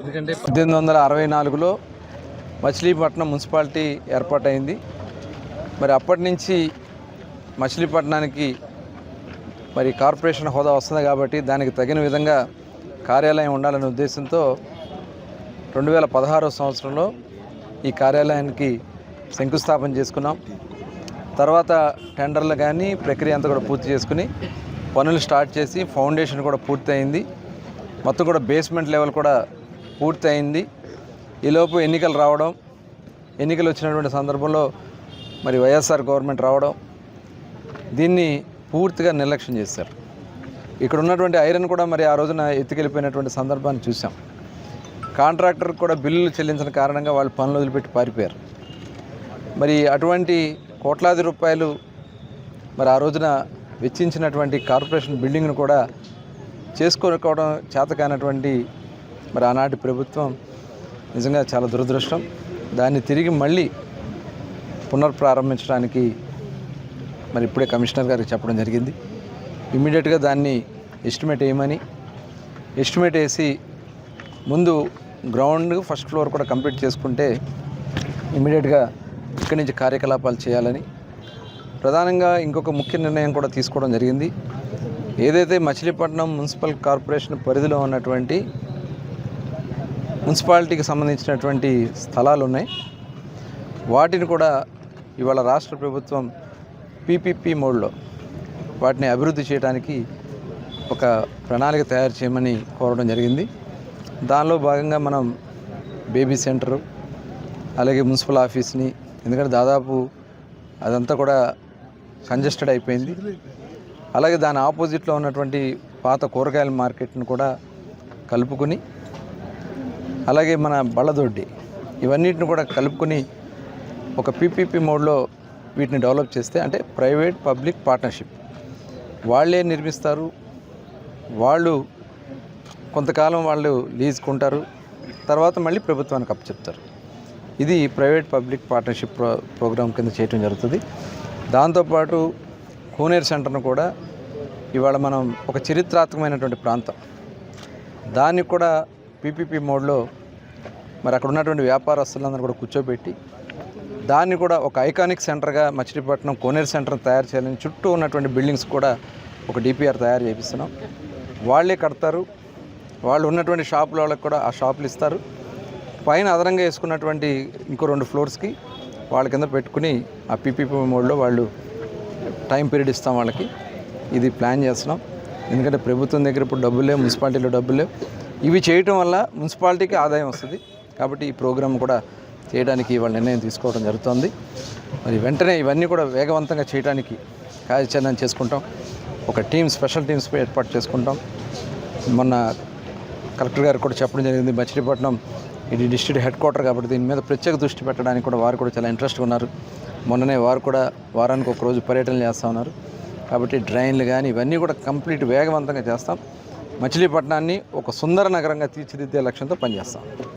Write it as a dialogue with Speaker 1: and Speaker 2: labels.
Speaker 1: ఎందుకంటే
Speaker 2: పద్దెనిమిది వందల అరవై నాలుగులో మచిలీపట్నం మున్సిపాలిటీ ఏర్పాటైంది. మరి అప్పటి నుంచి మచిలీపట్నానికి మరి కార్పొరేషన్ హోదా వస్తుంది కాబట్టి దానికి తగిన విధంగా కార్యాలయం ఉండాలనే ఉద్దేశంతో రెండు వేల పదహారో సంవత్సరంలో ఈ కార్యాలయానికి శంకుస్థాపన చేసుకున్నాం. తర్వాత టెండర్లు కానీ ప్రక్రియ అంతా కూడా పూర్తి చేసుకుని పనులు స్టార్ట్ చేసి ఫౌండేషన్ కూడా పూర్తయింది. మొత్తం కూడా బేస్మెంట్ లెవెల్ కూడా పూర్తి అయింది ఈలోపు ఎన్నికలు రావడం ఎన్నికలు వచ్చినటువంటి సందర్భంలో మరి వైఎస్ఆర్ గవర్నమెంట్ రావడం దీన్ని పూర్తిగా నిర్లక్ష్యం చేశారు. ఇక్కడ ఉన్నటువంటి ఐరన్ కూడా మరి ఆ రోజున ఎత్తుకెళ్ళిపోయినటువంటి సందర్భాన్ని చూసాం కాంట్రాక్టర్ కూడా బిల్లులు చెల్లించిన కారణంగా వాళ్ళు పనులు వదిలిపెట్టి పారిపోయారు. మరి అటువంటి కోట్లాది రూపాయలు మరి ఆ రోజున వెచ్చించినటువంటి కార్పొరేషన్ బిల్డింగ్ను కూడా చేసుకోకపోవడం చేతకానటువంటి మరి ఆనాటి ప్రభుత్వం నిజంగా చాలా దురదృష్టం. దాన్ని తిరిగి మళ్ళీ పునర్ప్రారంభించడానికి మరి ఇప్పుడే కమిషనర్ గారికి చెప్పడం జరిగింది. ఇమ్మీడియట్గా దాన్ని ఎస్టిమేట్ వేయమని ఎస్టిమేట్ వేసి ముందు గ్రౌండ్ ఫస్ట్ ఫ్లోర్ కూడా కంప్లీట్ చేసుకుంటే ఇమ్మీడియట్గా ఇక్కడి నుంచి కార్యకలాపాలు చేయాలని ప్రధానంగా ఇంకొక ముఖ్య నిర్ణయం కూడా తీసుకోవడం జరిగింది. ఏదైతే మచిలీపట్నం మున్సిపల్ కార్పొరేషన్ పరిధిలో ఉన్నటువంటి మున్సిపాలిటీకి సంబంధించినటువంటి స్థలాలు ఉన్నాయి. వాటిని కూడా ఇవాళ రాష్ట్ర ప్రభుత్వం పీపీపీ మోడ్లో వాటిని అభివృద్ధి చేయడానికి ఒక ప్రణాళిక తయారు చేయమని కోరడం జరిగింది. దానిలో భాగంగా మనం బేబీ సెంటరు అలాగే మున్సిపల్ ఆఫీస్ని ఎందుకంటే దాదాపు అదంతా కూడా కంజెస్టెడ్ అయిపోయింది. అలాగే దాని ఆపోజిట్లో ఉన్నటువంటి పాత కూరగాయల మార్కెట్ను కూడా కలుపుకుని అలాగే మన బళ్ళదొడ్డి ఇవన్నిటిని కూడా కలుపుకొని ఒక పీపీపీ మోడ్లో వీటిని డెవలప్ చేస్తే అంటే ప్రైవేట్ పబ్లిక్ పార్ట్నర్షిప్. వాళ్ళే నిర్మిస్తారు వాళ్ళు కొంతకాలం వాళ్ళు లీజుకుంటారు తర్వాత మళ్ళీ ప్రభుత్వానికి అప్పచెప్తారు ఇది private public partnership pro program కింద చేయటం జరుగుతుంది. దాంతోపాటు కోనేరు సెంటర్ను కూడా ఇవాళ మనం ఒక చరిత్రాత్మకమైనటువంటి ప్రాంతం. దాన్ని కూడా పీపీపీ మోడ్లో మరి అక్కడ ఉన్నటువంటి వ్యాపారస్తులందరూ కూడా కూర్చోబెట్టి దాన్ని కూడా ఒక ఐకానిక్ సెంటర్గా మచిలీపట్నం కోనేరు సెంటర్ని తయారు చేయాలని చుట్టూ ఉన్నటువంటి బిల్డింగ్స్ కూడా ఒక డిపిఆర్ తయారు చేపిస్తున్నాం. వాళ్ళే కడతారు. వాళ్ళు ఉన్నటువంటి షాపుల వాళ్ళకి కూడా ఆ షాపులు ఇస్తారు. పైన అదనంగా వేసుకున్నటువంటి ఇంకో రెండు ఫ్లోర్స్కి వాళ్ళ కింద పెట్టుకుని ఆ పీపీపీ మోడ్లో వాళ్ళు టైం పీరియడ్ ఇస్తాం వాళ్ళకి. ఇది ప్లాన్ చేస్తున్నాం. ఎందుకంటే ప్రభుత్వం దగ్గర ఇప్పుడు డబ్బులు లేవు మున్సిపాలిటీలో డబ్బులు లేవు. ఇవి చేయటం వల్ల మున్సిపాలిటీకి ఆదాయం వస్తుంది. కాబట్టి ఈ ప్రోగ్రామ్ కూడా చేయడానికి వాళ్ళ నిర్ణయం తీసుకోవడం జరుగుతుంది. మరి వెంటనే ఇవన్నీ కూడా వేగవంతంగా చేయడానికి కార్యాచరణ చేసుకుంటాం. ఒక టీం స్పెషల్ టీమ్స్ ఏర్పాటు చేసుకుంటాం. మొన్న కలెక్టర్ గారు కూడా చెప్పడం జరిగింది మచిలీపట్నం ఇది డిస్ట్రిక్ట్ హెడ్ క్వార్టర్ కాబట్టి దీని మీద ప్రత్యేక దృష్టి పెట్టడానికి కూడా వారు కూడా చాలా ఇంట్రెస్ట్గా ఉన్నారు. మొన్ననే వారు కూడా వారానికి ఒక రోజు పర్యటనలు చేస్తూ ఉన్నారు. కాబట్టి డ్రైన్లు కానీ ఇవన్నీ కూడా కంప్లీట్ వేగవంతంగా చేస్తాం. మచిలీపట్నాన్ని ఒక సుందర నగరంగా తీర్చిదిద్దే లక్ష్యంతో పనిచేస్తాం.